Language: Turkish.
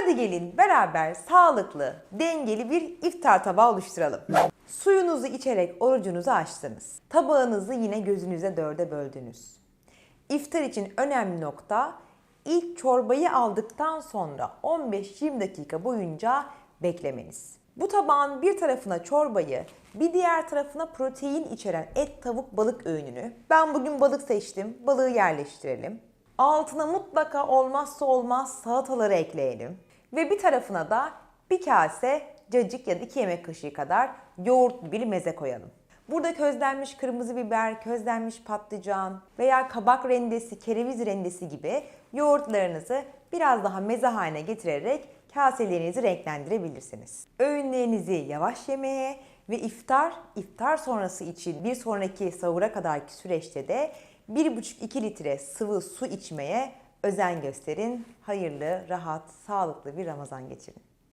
Hadi gelin beraber sağlıklı, dengeli bir iftar tabağı oluşturalım. Suyunuzu içerek orucunuzu açtınız. Tabağınızı yine gözünüze dörde böldünüz. İftar için önemli nokta ilk çorbayı aldıktan sonra 15-20 dakika boyunca beklemeniz. Bu tabağın bir tarafına çorbayı, bir diğer tarafına protein içeren et, tavuk, balık öğününü. Ben bugün balık seçtim. Balığı yerleştirelim. Altına mutlaka olmazsa olmaz salataları ekleyelim. Ve bir tarafına da bir kase cacık ya da 2 yemek kaşığı kadar yoğurtlu bir meze koyalım. Burada közlenmiş kırmızı biber, közlenmiş patlıcan veya kabak rendesi, kereviz rendesi gibi yoğurtlarınızı biraz daha meze haline getirerek kaselerinizi renklendirebilirsiniz. Öğünlerinizi yavaş yemeye ve iftar, iftar sonrası için bir sonraki sahura kadarki süreçte de 1,5-2 litre sıvı su içmeye özen gösterin. Hayırlı, rahat, sağlıklı bir Ramazan geçirin.